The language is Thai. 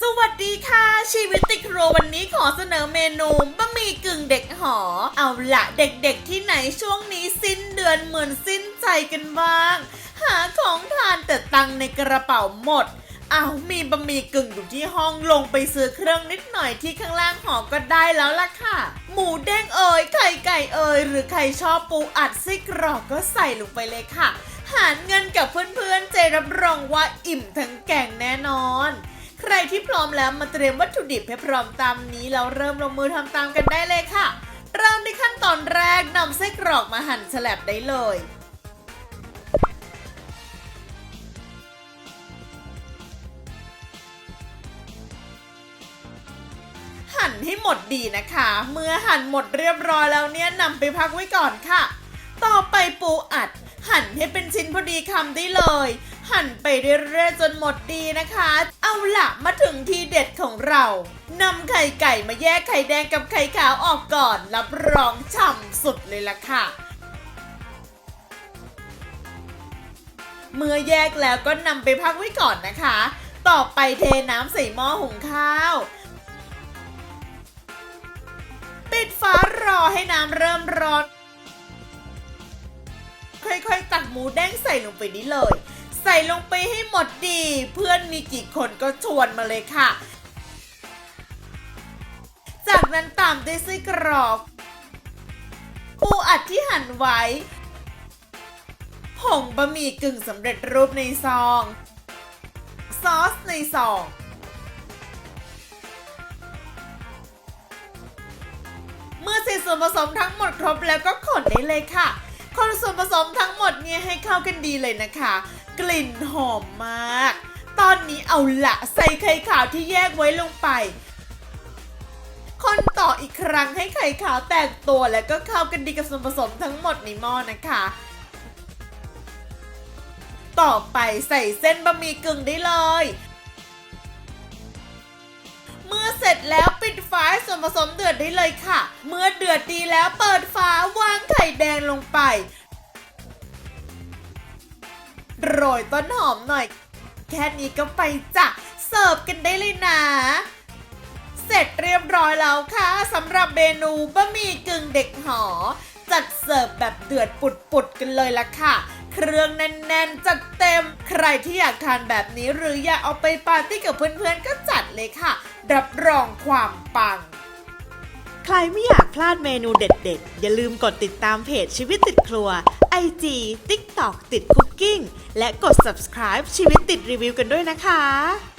สวัสดีค่ะ ชีวิตติดครัววันนี้ขอเสนอเมนูบะหมี่กึ่งเด็กหอ เอาละเด็กๆที่ไหนช่วงนี้สิ้นเดือนเหมือนสิ้นใจกันบ้าง หาของทานแต่ตังในกระเป๋าหมดเอามีบะหมี่กึ่งอยู่ที่ห้องลงไปซื้อเครื่องนิดหน่อยที่ข้างล่างหอก็ได้แล้วล่ะค่ะ หมูเด้งเอ่ยไข่ไก่เอ่ยหรือใครชอบปูอัดไส้กรอกก็ใส่ลงไปเลยค่ะ หารเงินกับเพื่อนๆเจรับรองว่าอิ่มทั้งแกงแน่นอน ใครที่พร้อมแล้วมาเตรียมวัตถุดิบให้พร้อมตามนี้แล้วเริ่มลงมือทำตามกันได้เลยค่ะ เริ่มที่ขั้นตอนแรกนำไส้กรอกมาหั่นฉลับได้เลย หั่นให้หมดดีนะคะ เมื่อหั่นหมดเรียบร้อยแล้วเนี่ยนำไปพักไว้ก่อนค่ะ ต่อไปปูอัด หั่นให้เป็นชิ้นพอดีคำได้เลย หั่นไปเรื่อยๆจนหมดดีนะคะ เอาละมาถึงทีเด็ดของเรานำไข่ไก่มาแยกไข่แดงกับไข่ขาวออกก่อน รับรองฉ่ำสุดเลยล่ะค่ะ เมื่อแยกแล้วก็นำไปพักไว้ก่อนนะคะ ต่อไปเทน้ำใส่หม้อหุงข้าวปิดฝารอให้น้ำเริ่มร้อน ค่อยๆ ตักหมูแดงใส่ลงไปนี้เลย ใส่ลงไปให้หมดดี เพื่อนมีกี่คนก็ชวนมาเลยค่ะ จากนั้นตามด้วยไส้กรอกปูอัดที่หั่นไว้ ผงบะหมี่กึ่งสำเร็จรูปในซอง ซอสในซอง เมื่อใส่ส่วนผสมทั้งหมดครบแล้วก็คนได้เลยค่ะ คนส่วนผสมทั้งหมดเนี่ยให้เข้ากันดีเลยนะคะ กลิ่นหอมมาก ตอนนี้เอาละใส่ไข่ขาวที่แยกไว้ลงไป คนต่ออีกครั้งให้ไข่ขาวแตกตัวแล้วก็เข้ากันดีกับส่วนผสมทั้งหมดในหม้อนะคะ ต่อไปใส่เส้นบะหมี่กึ่งได้เลย เมื่อเสร็จแล้วปิด ฝาให้ส่วนผสมเดือดได้เลยค่ะ เมื่อเดือดดีแล้วเปิดฝาวางไข่แดงลงไป โรยต้นหอมหน่อย แค่นี้ก็ไปจ้ะเสิร์ฟกันได้เลยนะ เสร็จเรียบร้อยแล้วค่ะสำหรับเมนูบะหมี่กึ่งเด็กหอ จัดเสิร์ฟแบบเดือดปุดๆกันเลยละค่ะ เครื่องแน่นๆ จัดเต็ม ใครที่อยากทานแบบนี้หรืออยากเอาไปปาร์ตี้กับเพื่อนๆ ก็จัดเลยค่ะ รับรองความปัง ใครไม่อยากพลาดเมนูเด็ดๆ อย่าลืมกดติดตามเพจชีวิตติดครัว IG TikTok ติดคุกกิ้งและกด subscribe ชีวิตติดรีวิวกันด้วยนะคะ